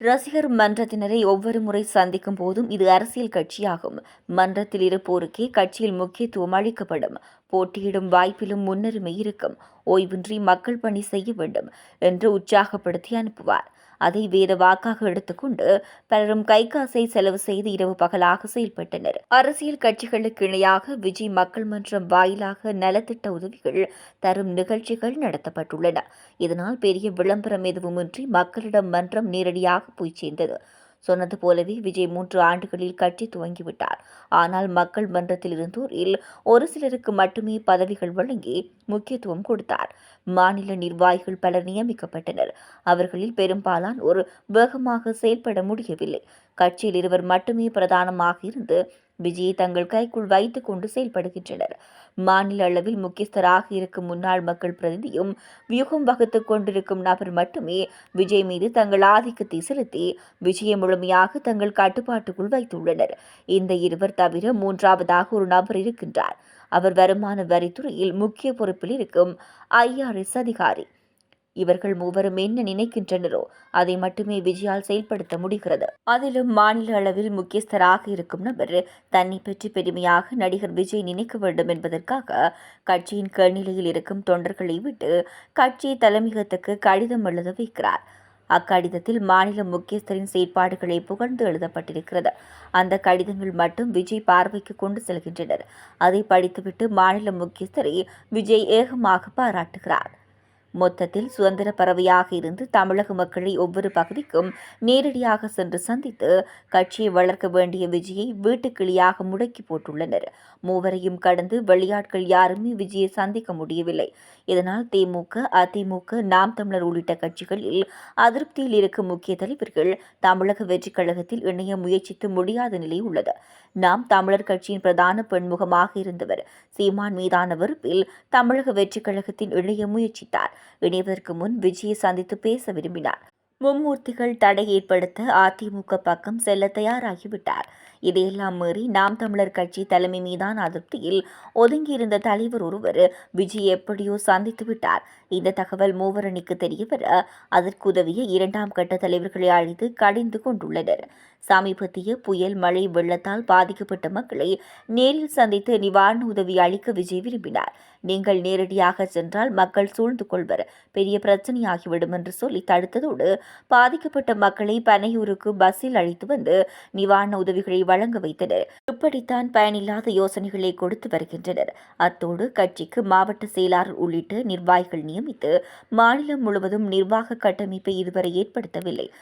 ரசிகர் மன்றத்தினரை ஒவ்வொரு முறை சந்திக்கும் போதும் இது அரசியல் கட்சியாகும். மன்றத்தில் இருப்போருக்கே கட்சியில் முக்கியத்துவம் அளிக்கப்படும். போட்டியிடும் வாய்ப்பிலும் முன்னுரிமை இருக்கும். ஓய்வின்றி மக்கள் பணி செய்ய வேண்டும் என்று உற்சாகப்படுத்தி அனுப்புவார். அதை வேறு வாக்காக எடுத்துக்கொண்டு பலரும் கை காசை செலவு செய்து இரவு பகலாக செயல்பட்டனர். அரசியல் கட்சிகளுக்கு இணையாக விஜய் மக்கள் மன்றம் வாயிலாக நலத்திட்ட உதவிகள் தரும் நிகழ்ச்சிகள் நடத்தப்பட்டுள்ளன. இதனால் பெரிய விளம்பரம் எதுவுமின்றி மக்களிடம் மன்றம் நேரடியாக போய் சேர்ந்தது. சொன்னது போலவே விஜய் மூன்று ஆண்டுகளில் கட்சி துவங்கிவிட்டார். ஆனால் மக்கள் மன்றத்தில் இருந்தோரில் ஒரு சிலருக்கு மட்டுமே பதவிகள் வழங்கி முக்கியத்துவம் கொடுத்தார். மாநில நிர்வாகிகள் பலர் நியமிக்கப்பட்டனர். அவர்களில் பெரும்பாலான் ஒரு வேகமாக செயல்பட முடியவில்லை. கட்சியில் இருவர் மட்டுமே பிரதானமாக இருந்து விஜயை தங்கள் கைக்குள் வைத்துக் கொண்டு செயல்படுகின்றனர். மாநில அளவில் முக்கியஸ்தராக இருக்கும் முன்னாள் மக்கள் பிரதிநிதியும் வியூகம் வகுத்துக் கொண்டிருக்கும் நபர் மட்டுமே விஜய் மீது தங்கள் ஆதிக்கத்தை செலுத்தி விஜயை முழுமையாக தங்கள் கட்டுப்பாட்டுக்குள் வைத்துள்ளனர். இந்த இருவர் தவிர மூன்றாவதாக ஒரு நபர் இருக்கின்றார். அவர் வருமான வரித்துறையில் முக்கிய பொறுப்பில் இருக்கும் ஐஆர்எஸ் அதிகாரி. இவர்கள் மூவரும் என்ன நினைக்கின்றனரோ அதை மட்டுமே விஜயால் செயல்படுத்த முடிகிறது. அதிலும் மாநில அளவில் முக்கியஸ்தராக இருக்கும் நபர் தன்னை பற்றி பெருமையாக நடிகர் விஜய் நினைக்க வேண்டும் என்பதற்காக கட்சியின் கீழ்நிலையில் இருக்கும் தொண்டர்களை விட்டு கட்சி தலைமையகத்துக்கு கடிதம் எழுத வைக்கிறார். அக்கடிதத்தில் மாநில முக்கியஸ்தரின் செயற்பாடுகளை புகழ்ந்து எழுதப்பட்டிருக்கிறது. அந்த கடிதங்கள் மட்டும் விஜய் பார்வைக்கு கொண்டு செல்கின்றனர். அதை படித்துவிட்டு மாநில முக்கியஸ்தரை விஜய் ஏகமாக பாராட்டுகிறார். மொத்தத்தில் சுதந்திர பறவையாக இருந்து தமிழக மக்களை ஒவ்வொரு பகுதிக்கும் நேரடியாக சென்று சந்தித்து கட்சியை வளர்க்க வேண்டிய விஜயை வீட்டுக்கிளியாக முடக்கி போட்டுள்ளனர். மூவரையும் கடந்து வெளியாட்கள் யாருமே விஜயை சந்திக்க முடியவில்லை. இதனால் திமுக அதிமுக நாம் தமிழர் உள்ளிட்ட கட்சிகளில் அதிருப்தியில் இருக்கும் முக்கிய தலைவர்கள் தமிழக வெற்றிக் கழகத்தில் இணைய முயற்சித்து முடியாத நிலை உள்ளது. நாம் தமிழர் கட்சியின் பிரதான பெண்முகமாக இருந்தவர் சீமான் மீதான வெறுப்பில் தமிழக வெற்றிக் கழகத்தின் இணைய முயற்சித்தார். இணைவதற்கு முன் விஜயை சந்தித்து பேச விரும்பினார். மும்மூர்த்திகள் தடை ஏற்படுத்த அதிமுக பக்கம் செல்ல தயாராகிவிட்டார். இதையெல்லாம் மீறி நாம் தமிழர் கட்சி தலைமை மீதான அதிருப்தியில் ஒதுங்கியிருந்த தலைவர் ஒருவர் விஜய் எப்படியோ சந்தித்து விட்டார். இந்த தகவல் மூவரணிக்கு தெரியவர அதற்கு உதவிய இரண்டாம் கட்ட தலைவர்களை அழைத்து கடிந்து கொண்டுள்ளனர். சமீபத்திய புயல் மழை வெள்ளத்தால் பாதிக்கப்பட்ட மக்களை நேரில் சந்தித்து நிவாரண உதவி அளிக்க விஜய் விரும்பினார். நீங்கள் நேரடியாக சென்றால் மக்கள் சூழ்ந்து கொள்வர். பெரிய பிரச்சனையாகிவிடும் என்று சொல்லி தடுத்ததோடு பாதிக்கப்பட்ட மக்களை பனையூருக்கு பஸ்ஸில் அழைத்து வந்து நிவாரண உதவிகளை வழங்க வைத்தனர். இப்படித்தான் பயனில்லாத யோசனைகளை கொடுத்து வருகின்றனர். அத்தோடு கட்சிக்கு மாவட்ட செயலாளர் உள்ளிட்ட நிர்வாகிகள் நியமித்து மாநிலம் முழுவதும் நிர்வாக கட்டமைப்பை இதுவரை ஏற்படுத்தவில்லை.